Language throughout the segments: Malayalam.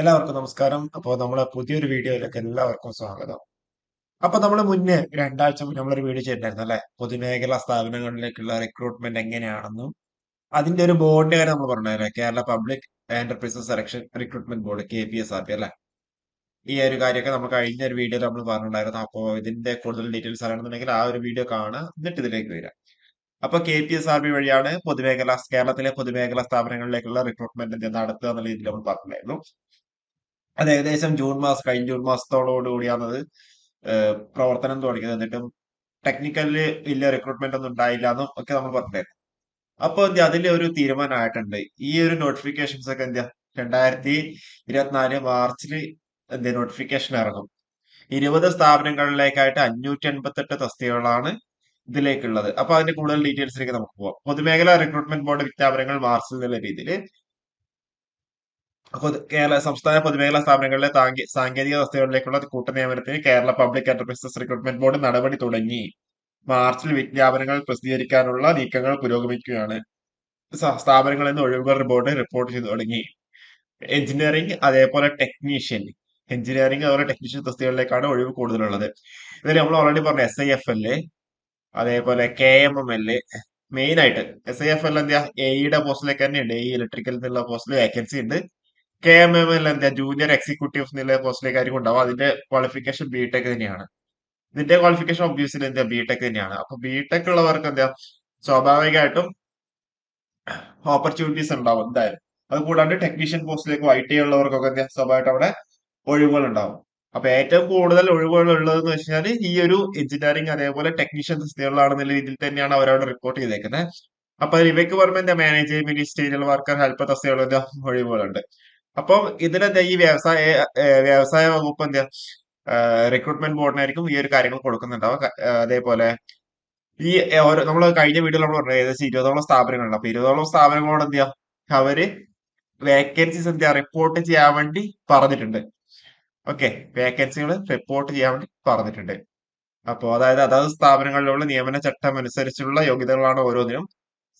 എല്ലാവർക്കും നമസ്കാരം. അപ്പോൾ നമ്മളെ പുതിയൊരു വീഡിയോയിലേക്ക് എല്ലാവർക്കും സ്വാഗതം. അപ്പൊ നമ്മൾ മുന്നേ രണ്ടാഴ്ച മുന്നേ നമ്മളൊരു വീഡിയോ ചെയ്തിട്ടുണ്ടായിരുന്നു അല്ലെ? പൊതുമേഖലാ സ്ഥാപനങ്ങളിലേക്കുള്ള റിക്രൂട്ട്മെന്റ് എങ്ങനെയാണെന്നും അതിന്റെ ഒരു ബോർഡിന്റെ കാര്യം നമ്മൾ പറഞ്ഞല്ലേ? Kerala public enterprises selection recruitment board K P S R P അല്ലെ? ഈ ഒരു കാര്യമൊക്കെ നമ്മൾ കഴിഞ്ഞ ഒരു വീഡിയോയിൽ നമ്മൾ പറഞ്ഞിട്ടുണ്ടായിരുന്നു. അപ്പോൾ ഇതിന്റെ കൂടുതൽ ഡീറ്റെയിൽസ് അറിയണമെന്നുണ്ടെങ്കിൽ ആ ഒരു വീഡിയോ കാണുക എന്നിട്ട് ഇതിലേക്ക് വരാം. അപ്പൊ K P S R B വഴിയാണ് പൊതുമേഖല കേരളത്തിലെ പൊതുമേഖലാ സ്ഥാപനങ്ങളിലേക്കുള്ള റിക്രൂട്ട്മെന്റ് നടത്തുക എന്നുള്ള രീതിയിൽ നമ്മൾ പറഞ്ഞിട്ടുണ്ടായിരുന്നു. അത് ഏകദേശം ജൂൺ മാസം കഴിഞ്ഞ ജൂൺ മാസത്തോടുകൂടിയാണ് അത് പ്രവർത്തനം തുടങ്ങിയത്. എന്നിട്ടും ടെക്നിക്കലിൽ വലിയ റിക്രൂട്ട്മെന്റ് ഒന്നും ഉണ്ടായില്ല എന്നും ഒക്കെ നമ്മൾ പറഞ്ഞിട്ടുണ്ടായിരുന്നു. അപ്പൊ എന്താ അതിൽ ഒരു തീരുമാനമായിട്ടുണ്ട്. ഈ ഒരു നോട്ടിഫിക്കേഷൻസ് ഒക്കെ എന്താ രണ്ടായിരത്തി ഇരുപത്തിനാല് മാർച്ചിൽ എന്താ നോട്ടിഫിക്കേഷൻ ഇറങ്ങും. ഇരുപത് സ്ഥാപനങ്ങളിലേക്കായിട്ട് അഞ്ഞൂറ്റി എൺപത്തെട്ട് തസ്തികകളാണ് ഇതിലേക്കുള്ളത്. അപ്പൊ അതിന്റെ കൂടുതൽ ഡീറ്റെയിൽസിലേക്ക് നമുക്ക് പോവാം. പൊതുമേഖലാ റിക്രൂട്ട്മെന്റ് ബോർഡ് വിജ്ഞാപനങ്ങൾ മാർച്ചിൽ എന്നുള്ള രീതിയിൽ കേരള സംസ്ഥാന പൊതുമേഖലാ സ്ഥാപനങ്ങളിലെ സാങ്കേതിക കൂട്ട കൂട്ടനിയമനത്തിന് Kerala public enterprises recruitment board നടപടി തുടങ്ങി. മാർച്ചിൽ വിജ്ഞാപനങ്ങൾ പ്രസിദ്ധീകരിക്കാനുള്ള നീക്കങ്ങൾ പുരോഗമിക്കുകയാണ്. സ്ഥാപനങ്ങളിൽ നിന്ന് ഒഴിവുകൾ ബോർഡ് റിപ്പോർട്ട് ചെയ്തു തുടങ്ങി. എഞ്ചിനീയറിംഗ് അതേപോലെ ടെക്നീഷ്യൻ എഞ്ചിനീയറിംഗ് അതുപോലെ ടെക്നീഷ്യൻ തസ്തികളിലേക്കാണ് ഒഴിവ് കൂടുതലുള്ളത്. ഇതിൽ നമ്മൾ ഓൾറെഡി പറഞ്ഞു എസ് ഐ എഫ് എൽ അതേപോലെ K M M L main ആയിട്ട് എസ് ഐ എഫ് എൽ എന്താ എയുടെ പോസ്റ്റിലേക്ക് തന്നെയുണ്ട്. എ ഇലക്ട്രിക്കൽ എന്നുള്ള പോസ്റ്റിൽ വേക്കൻസി ഉണ്ട്. കെ എം എം എൽ എന്താ ജൂനിയർ എക്സിക്യൂട്ടീവ് എന്നുള്ള പോസ്റ്റിലേക്ക് ആയിരിക്കും ഉണ്ടാവും അതിന്റെ ക്വാളിഫിക്കേഷൻ ബി ടെക് തന്നെയാണ്. ഇതിന്റെ ക്വാളിഫിക്കേഷൻ ഒബ്വിയസ്ലി എന്താ ബി ടെക് തന്നെയാണ്. അപ്പൊ ബി ടെക് ഉള്ളവർക്ക് എന്താ സ്വാഭാവികമായിട്ടും ഓപ്പർച്യൂണിറ്റീസ് ഉണ്ടാവും എന്തായാലും. അത് കൂടാണ്ട് ടെക്നീഷ്യൻ പോസ്റ്റിലേക്ക് ഐ ടി ഉള്ളവർക്കൊക്കെ എന്താ സ്വാഭാവികമായിട്ട് അവിടെ ഒഴിവുകൾ ഉണ്ടാവും. അപ്പൊ ഏറ്റവും കൂടുതൽ ഒഴിവുകളുള്ളത് എന്ന് വെച്ചാൽ ഈ ഒരു എഞ്ചിനീയറിംഗ് അതേപോലെ ടെക്നീഷ്യൻ തസ്തികകളിലാണെന്നുള്ള രീതിയിൽ തന്നെയാണ് അവരവിടെ റിപ്പോർട്ട് ചെയ്തേക്കുന്നത് അപ്പൊ ഇവയ്ക്ക് പുറമെ എന്താ മാനേജ്മെന്റ് മിനിസ്റ്റീരിയൽ വർക്കർ ഹെൽപ്പ് തസ്തികളുടെ ഒഴിവുകളുണ്ട്. അപ്പം ഇതിനെന്താ ഈ വ്യവസായ വ്യവസായ വകുപ്പ് എന്താ? റിക്രൂട്ട്മെന്റ് ബോർഡിനായിരിക്കും ഈ ഒരു കാര്യങ്ങൾ കൊടുക്കുന്നുണ്ടാവും അതേപോലെ ഈ ഓരോ നമ്മൾ കഴിഞ്ഞ വീഡിയോയിൽ നമ്മൾ പറഞ്ഞു ഏകദേശം ഇരുപതോളം സ്ഥാപനങ്ങളുണ്ട്. അപ്പൊ ഇരുപതോളം സ്ഥാപനങ്ങളോട് എന്ത് ചെയ്യാം? അവർ വേക്കൻസീസ് എന്താ റിപ്പോർട്ട് ചെയ്യാൻ വേണ്ടി പറഞ്ഞിട്ടുണ്ട്. ഓക്കെ വേക്കൻസികൾ റിപ്പോർട്ട് ചെയ്യാൻ വേണ്ടി പറഞ്ഞിട്ടുണ്ട്. അപ്പോൾ അതായത് അതാത് സ്ഥാപനങ്ങളിലുള്ള നിയമന ചട്ടം അനുസരിച്ചുള്ള യോഗ്യതകളാണ് ഓരോന്നിനും.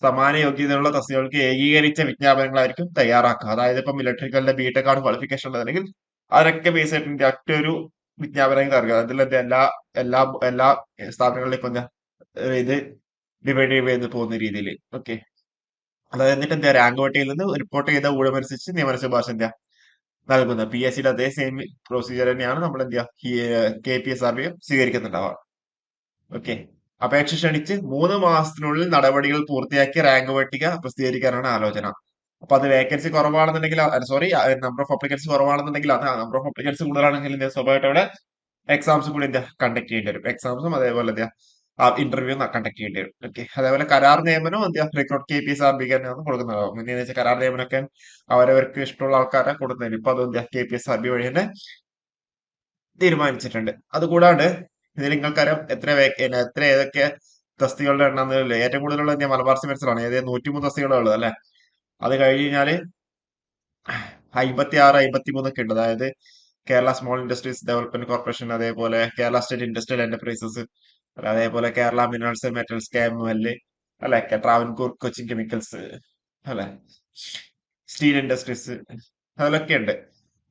സമാന യോഗ്യതയുള്ള തസ്തികൾക്ക് ഏകീകരിച്ച വിജ്ഞാപനങ്ങളായിരിക്കും തയ്യാറാക്കുക. അതായത് ഇപ്പം ഇലക്ട്രിക്കലിന്റെ ബിടെക് ആണ് ക്വാളിഫിക്കേഷൻ ഉള്ളതെങ്കിൽ അതൊക്കെ ബേസ് ആയിട്ട് ഒരു വിജ്ഞാപനം ഇറക്കുക അതിൽ എല്ലാ എല്ലാ എല്ലാ എല്ലാ സ്ഥാപനങ്ങളിലേക്കും എന്താ ഇത് ഡിവൈഡ് ചെയ്ത് പോകുന്ന രീതിയിൽ. ഓക്കെ അതായത് എന്നിട്ട് എന്താ? റാങ്ക് പട്ടികയിൽ നിന്ന് റിപ്പോർട്ട് ചെയ്ത ഊഴമനുസരിച്ച് നിയമന ശുപാർശ എന്താ? നൽകുന്നത് പി എസ് സിയിൽ അതേ സെയിം പ്രൊസീജിയർ തന്നെയാണ് നമ്മൾ എന്ത് ചെയ്യുക K P S R B സ്വീകരിക്കുന്നുണ്ടാവുക. Okay അപേക്ഷ ക്ഷണിച്ച് മൂന്ന് മാസത്തിനുള്ളിൽ നടപടികൾ പൂർത്തിയാക്കി റാങ്ക് പട്ടിക പ്രസിദ്ധീകരിക്കാനാണ് ആലോചന. അപ്പൊ അത് വേക്കൻസി കുറവാണെന്നുണ്ടെങ്കിൽ സോറി നമ്പർ ഓഫ് അപ്ലിക്കൻസ് കുറവാണെന്നുണ്ടെങ്കിൽ അത് നമ്പർ ഓഫ് അപ്ലിക്കൻസ് കൂടുതലാണെങ്കിൽ സ്വഭാവമായിട്ട് അവിടെ എക്സാംസ് കൂടി എന്താ കണ്ടക്ട് ചെയ്യേണ്ടി വരും. എക്സാംസും അതേപോലെ എന്താ ഇന്റർവ്യൂ കണ്ടക്ട് ചെയ്യേണ്ടി വരും. ഓക്കെ അതേപോലെ കരാർ നിയമനവും recruit K P S R B തന്നെയാണ് കൊടുക്കുന്നതാവും എന്ന് വെച്ചാൽ കരാർ നിയമനൊക്കെ അവരവർക്ക് ഇഷ്ടമുള്ള ആൾക്കാരെ കൊടുക്കുന്നതിന് ഇപ്പൊ അത് K P S R B വഴി തന്നെ തീരുമാനിച്ചിട്ടുണ്ട്. അതുകൂടാണ്ട് ഇതിൽ നിങ്ങൾക്കറിയാം എത്ര എത്ര ഏതൊക്കെ തസ്തികളുടെ എണ്ണം. ഏറ്റവും കൂടുതലുള്ള ഇന്ത്യ മലബാർ സിമെന്റ്സിലാണ് ഏതായത് നൂറ്റിമൂന്ന് തസ്തികളുള്ളത് അല്ലെ? അത് കഴിഞ്ഞ് കഴിഞ്ഞാൽ അമ്പത്തി ആറ് അമ്പത്തി മൂന്നൊക്കെ ഉണ്ട്. അതായത് Kerala small industries development corporation അതേപോലെ കേരള സ്റ്റേറ്റ് ഇൻഡസ്ട്രിയൽ എന്റർപ്രൈസസ് അതേപോലെ Kerala minerals metals K M L അല്ലെ? ട്രാവൻകൂർ കൊച്ചിൻ കെമിക്കൽസ് അല്ലെ? സ്റ്റീൽ ഇൻഡസ്ട്രീസ് അതിലൊക്കെ ഉണ്ട്.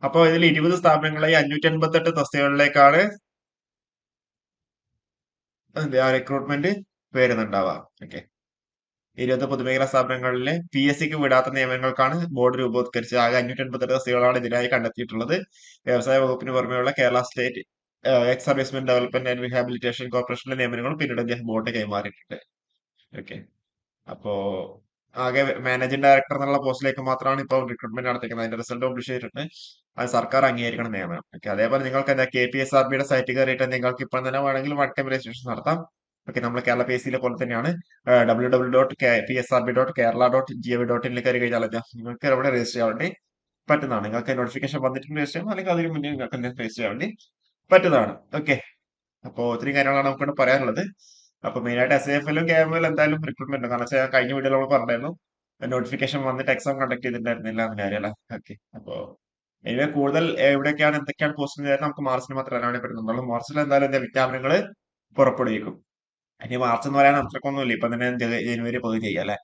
അപ്പൊ ഇതിൽ ഇരുപത് സ്ഥാപനങ്ങളെ അഞ്ഞൂറ്റി അൻപത്തി എട്ട് തസ്തികകളിലേക്കാണ് റിക്രൂട്ട്മെന്റ് വരുന്നുണ്ടാവുക. ഓക്കെ ഇരുപത് പൊതുമേഖലാ സ്ഥാപനങ്ങളിൽ പി എസ് സിക്ക് വിടാത്ത നിയമങ്ങൾക്കാണ് ബോർഡ് രൂപവത്കരിച്ചത്. ആകെ അഞ്ഞൂറ്റി അൻപത്തെട്ട് തസ്തികളാണ് ഇതിനായി കണ്ടെത്തിയിട്ടുള്ളത്. വ്യവസായ വകുപ്പിന് പുറമെയുള്ള Kerala state ex servicemen development and rehabilitation കോർപ്പറേഷന്റെ നിയമനങ്ങളും പിന്നീട് അദ്ദേഹം ബോർഡ് കൈമാറിയിട്ടുണ്ട്. ഓക്കെ അപ്പോ ആകെ മാനേജിംഗ് ഡയറക്ടർ എന്നുള്ള പോസ്റ്റിലേക്ക് മാത്രമാണ് ഇപ്പോൾ റിക്രൂട്ട്മെന്റ് നടത്തിക്കുന്നത് അതിന്റെ റിസൾട്ട് പബ്ലിഷ് ചെയ്തിട്ടുണ്ട്. അത് സർക്കാർ അംഗീകരിക്കണം നിയമനം. ഓക്കെ അതേപോലെ നിങ്ങൾക്ക് എന്താ കെ പി എസ് ആർ ബിയുടെ സൈറ്റ് കയറിയിട്ട് നിങ്ങൾക്ക് ഇപ്പം തന്നെ വേണമെങ്കിൽ വൺ ടൈം രജിസ്ട്രേഷൻ നടത്താം. ഓക്കെ നമ്മൾ കേരള പി എസ് സിയിലെ പോലെ തന്നെയാണ്. W W dot P S R B dot Kerala dot G V dot ഇനിൽ കയറി കഴിഞ്ഞാൽ നിങ്ങൾക്ക് അവിടെ രജിസ്റ്റർ ചെയ്യാൻ വേണ്ടി പറ്റുന്നതാണ്. നിങ്ങൾക്ക് നോട്ടിഫിക്കേഷൻ വന്നിട്ടുണ്ട് രജിസ്റ്റർ ചെയ്യാം അല്ലെങ്കിൽ അതിന് മുന്നേ നിങ്ങൾക്ക് രജിസ്റ്റർ ചെയ്യാൻ വേണ്ടി പറ്റുന്നതാണ്. ഓക്കെ അപ്പോ ഒത്തിരി കാര്യങ്ങളാണ് നമുക്കിവിടെ പറയാനുള്ളത്. അപ്പൊ മെയിൻ ആയിട്ട് എസ് എഫ് എല്ലും കെ എം എല്ലും എന്തായാലും റിക്രൂട്ട്മെന്റ് കാരണം വെച്ചാൽ കഴിഞ്ഞ വീഡിയോ നമ്മൾ പറഞ്ഞായിരുന്നു നോട്ടിഫിക്കേഷൻ വന്നിട്ട് എക്സാം കണ്ടക്ട് ചെയ്തിട്ടുണ്ടായിരുന്നില്ല എന്ന കാര്യമല്ല ഓക്കെ അപ്പോ എനിവേ കൂടുതൽ എവിടെയൊക്കെയാണ് എന്തൊക്കെയാണ് പോസ്റ്റ് ചെയ്താൽ നമുക്ക് മാർച്ചിന് മാത്രമേ അറിയാൻ മാർച്ചിൽ എന്തായാലും എന്താ വിജ്ഞാപനങ്ങൾ പുറപ്പെടുവിക്കും. ഇനി മാർച്ച് എന്ന് പറയാൻ അത്രക്കൊന്നുമില്ല. ഇപ്പൊ തന്നെ ജനുവരി പകുതി ചെയ്യാം അല്ലെ?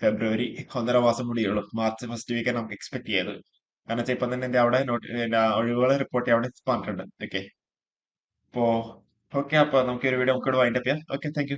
ഫെബ്രുവരി ഒന്നര മാസം കൂടിയുള്ളൂ മാർച്ച് ഫസ്റ്റ് വീക്ക് നമുക്ക് എക്സ്പെക്ട് ചെയ്തത്. കാരണം വെച്ചാൽ ഇപ്പൊ തന്നെ എന്റെ അവിടെ ഒഴിവുകൾ റിപ്പോർട്ട് ചെയ്യാൻ പറഞ്ഞിട്ടുണ്ട്. ഓക്കെ അപ്പോ ഓക്കെ അപ്പൊ നമുക്ക് ഒരു വീഡിയോ നമുക്ക് വൈൻഡപ്പ് ചെയ്യാം ഓക്കെ താങ്ക്